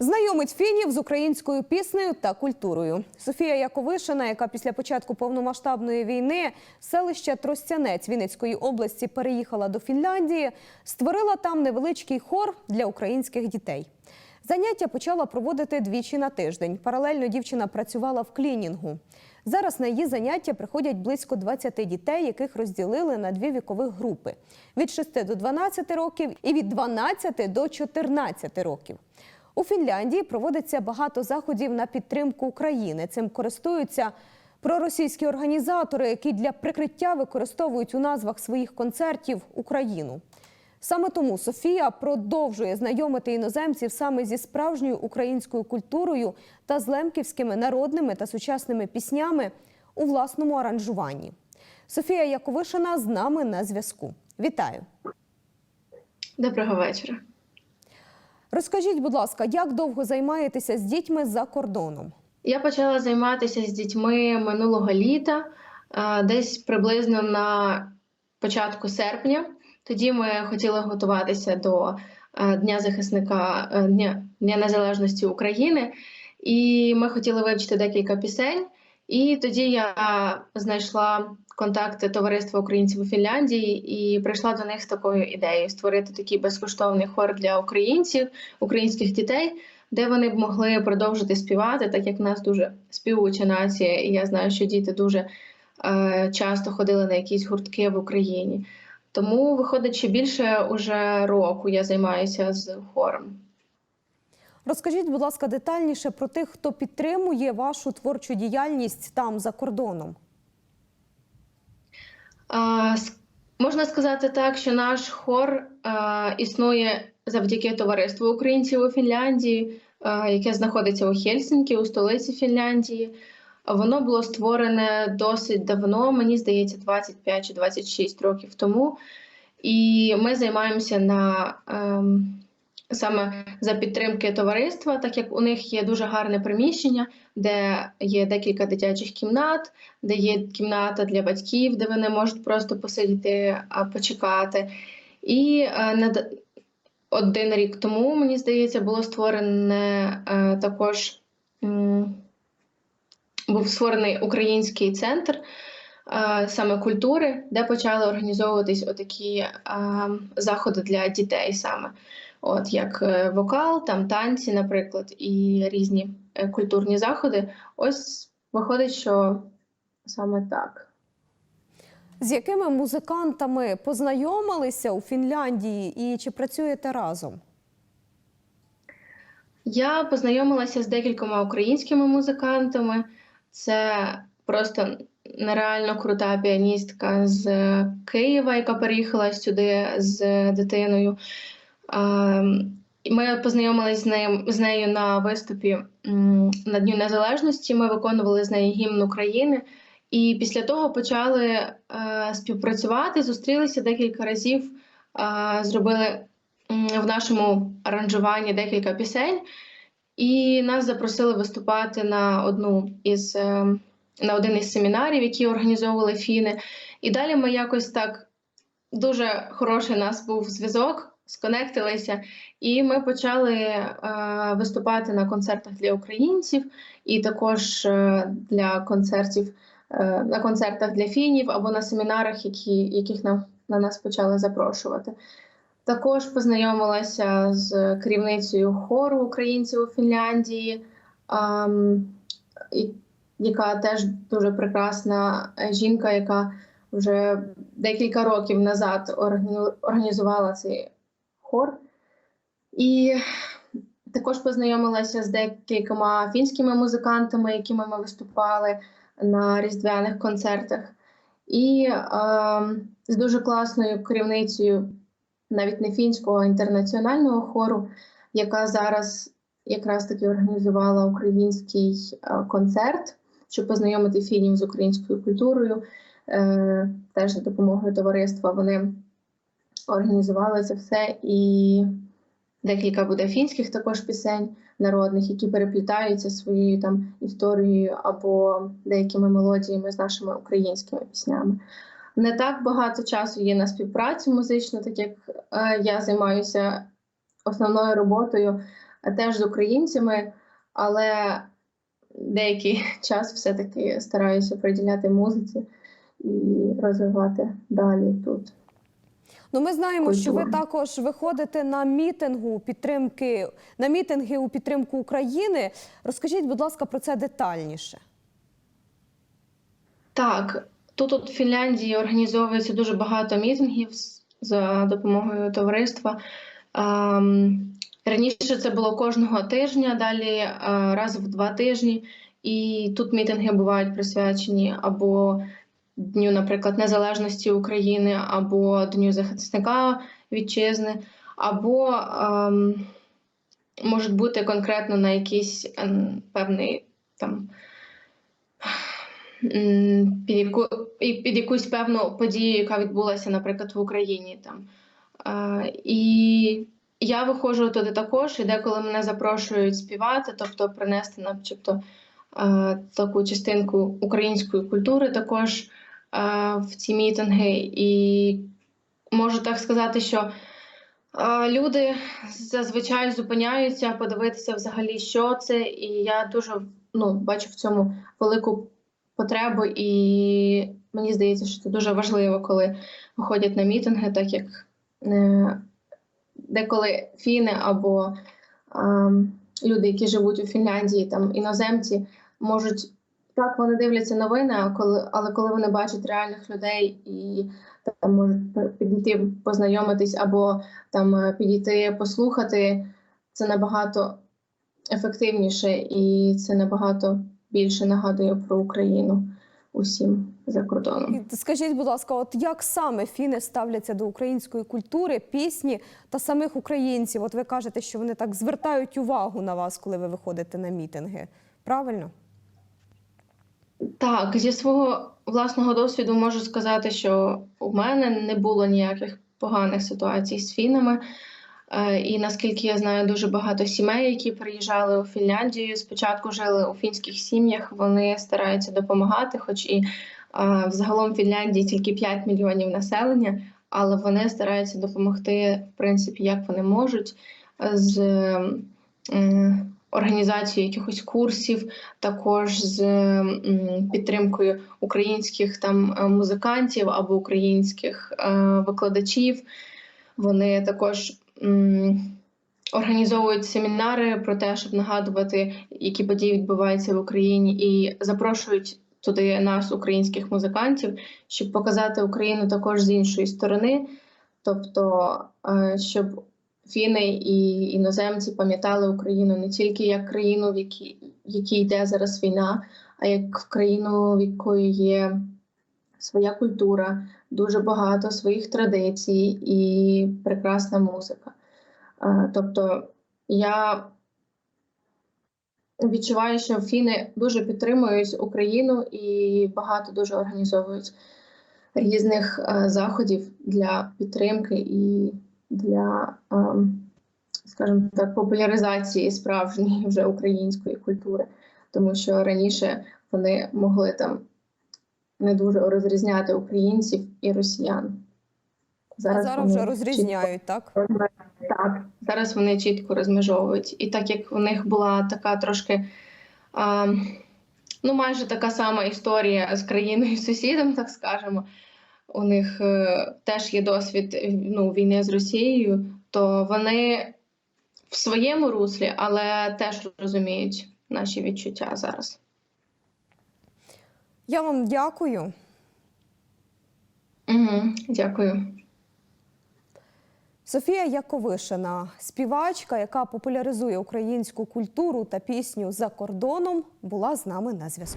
Знайомить фінів з українською піснею та культурою. Софія Яковишина, яка після початку повномасштабної війни з селища Тростянець Вінницької області переїхала до Фінляндії, створила там невеличкий хор для українських дітей. Заняття почала проводити двічі на тиждень. Паралельно дівчина працювала в клінінгу. Зараз на її заняття приходять близько 20 дітей, яких розділили на дві вікових групи від 6 до 12 років і від 12 до 14 років. У Фінляндії проводиться багато заходів на підтримку України. Цим користуються проросійські організатори, які для прикриття використовують у назвах своїх концертів Україну. Саме тому Софія продовжує знайомити іноземців саме зі справжньою українською культурою та з лемківськими народними та сучасними піснями у власному аранжуванні. Софія Яковишина з нами на зв'язку. Вітаю! Доброго вечора. Розкажіть, будь ласка, як довго займаєтеся з дітьми за кордоном? Я почала займатися з дітьми минулого літа, е, десь приблизно на початку серпня. Тоді ми хотіли готуватися до е, Дня захисника е, Дня, Дня Незалежності України, і ми хотіли вивчити декілька пісень. І тоді я знайшла контакти товариства українців у Фінляндії і прийшла до них з такою ідеєю створити такий безкоштовний хор для українців, українських дітей, де вони б могли продовжити співати, так як в нас дуже співуча нація, і я знаю, що діти дуже е, часто ходили на якісь гуртки в Україні. Тому виходить, що більше уже року я займаюся з хором. Розкажіть, будь ласка, детальніше про тих, хто підтримує вашу творчу діяльність там за кордоном. А, Можна сказати так, що наш хор а, існує завдяки товариству українців у Фінляндії, а, яке знаходиться у Хельсінкі, у столиці Фінляндії. Воно було створене досить давно, мені здається, 25 чи 26 років тому. І ми займаємося на ем, саме за підтримки товариства, так як у них є дуже гарне приміщення, де є декілька дитячих кімнат, де є кімната для батьків, де вони можуть просто посидіти, почекати. І е, один рік тому, мені здається, було створене е, також був створений український центр е, саме культури, де почали організовуватись отакі заходи для дітей саме. От як е, вокал, там танці, наприклад, і різні е, культурні заходи. Ось виходить, що саме так. З якими музикантами познайомилися у Фінляндії і чи працюєте разом? Я познайомилася з декількома українськими музикантами. Це просто нереально крута піаністка з Києва, яка переїхала сюди з дитиною. Ем, Ми познайомилися з нею, з нею на виступі на Дню Незалежності. Ми виконували з нею гімн України. І після того почали е, співпрацювати, зустрілися декілька разів, е, зробили в нашому аранжуванні декілька пісень, і нас запросили виступати на одну із е, на один із семінарів, які організовували фіни. І далі ми якось так дуже хороший у нас був зв'язок, сконектилися, і ми почали е, виступати на концертах для українців, і також е, для концертів е, на концертах для фінів або на семінарах, які, яких на, на нас почали запрошувати. Також познайомилася з керівницею хору українців у Фінляндії, яка теж дуже прекрасна жінка, яка вже декілька років назад організувала цей хор. І також познайомилася з декількома фінськими музикантами, якими ми виступали на різдвяних концертах. І ем, з дуже класною керівницею навіть не фінського, а інтернаціонального хору, яка зараз якраз таки організувала український е, концерт, щоб познайомити фінів з українською культурою. Е, Теж за допомогою товариства вони організували це все. І декілька буде фінських також пісень народних, які переплітаються своєю там історією або деякими мелодіями з нашими українськими піснями. Не так багато часу є на співпрацю музичну, так як е, я займаюся основною роботою теж з українцями, але деякий час все-таки стараюся приділяти музиці і розвивати далі тут. Ну, ми знаємо, що ви також виходите на мітингу підтримки на мітинги у підтримку України. Розкажіть, будь ласка, про це детальніше. Так, тут от в Фінляндії організовується дуже багато мітингів за допомогою товариства. Ем, Раніше це було кожного тижня, далі е, раз в два тижні. І тут мітинги бувають присвячені або Дню, наприклад, Незалежності України, або Дню захисника вітчизни, або ем, можуть бути конкретно на якийсь ем, певний там під, яку, під якусь певну подію, яка відбулася, наприклад, в Україні. Там. Е, і я виходжу туди також, і деколи мене запрошують співати, тобто принести, начебто, е, таку частинку української культури також в ці мітинги. І можу так сказати, що е, люди зазвичай зупиняються подивитися взагалі, що це, і я дуже ну, бачу в цьому велику потребу, і мені здається, що це дуже важливо, коли виходять на мітинги, так як е, деколи фіни або ем, люди, які живуть у Фінляндії, там іноземці, можуть так вони дивляться новини, а коли, але коли вони бачать реальних людей і там можуть підійти познайомитись або там е, підійти послухати, це набагато ефективніше і це набагато більше нагадує про Україну усім за кордоном. Скажіть, будь ласка, от як саме фіни ставляться до української культури, пісні та самих українців? От ви кажете, що вони так звертають увагу на вас, коли ви виходите на мітинги. Правильно? Так, зі свого власного досвіду можу сказати, що у мене не було ніяких поганих ситуацій з фінами. Е, І наскільки я знаю, дуже багато сімей, які приїжджали у Фінляндію, спочатку жили у фінських сім'ях. Вони стараються допомагати, хоч і е, взагалом в Фінляндії тільки 5 мільйонів населення, але вони стараються допомогти, в принципі, як вони можуть, з м, організацією якихось курсів, також з підтримкою українських там е, музикантів або українських е, викладачів. Вони також організовують семінари про те, щоб нагадувати, які події відбуваються в Україні, і запрошують туди нас, українських музикантів, щоб показати Україну також з іншої сторони, тобто, е, щоб фіни і іноземці пам'ятали Україну не тільки як країну, в якій, в якій йде зараз війна, а як країну, в якої є своя культура, дуже багато своїх традицій і прекрасна музика. Тобто я відчуваю, що фіни дуже підтримують Україну і багато дуже організовують різних заходів для підтримки і для, ем, скажімо так, популяризації справжньої вже української культури, тому що раніше вони могли там не дуже розрізняти українців і росіян. а зараз вже розрізняють, так? так, зараз вони чітко розмежовують. І так як у них була така трошки. А, ну, майже така сама історія з країною сусідом, так скажемо. У них е, теж є досвід е, ну, війни з Росією, то вони в своєму руслі, але теж розуміють наші відчуття зараз. Я вам дякую. Угу, дякую. Софія Яковишина, співачка, яка популяризує українську культуру та пісню за кордоном, була з нами на зв'язку.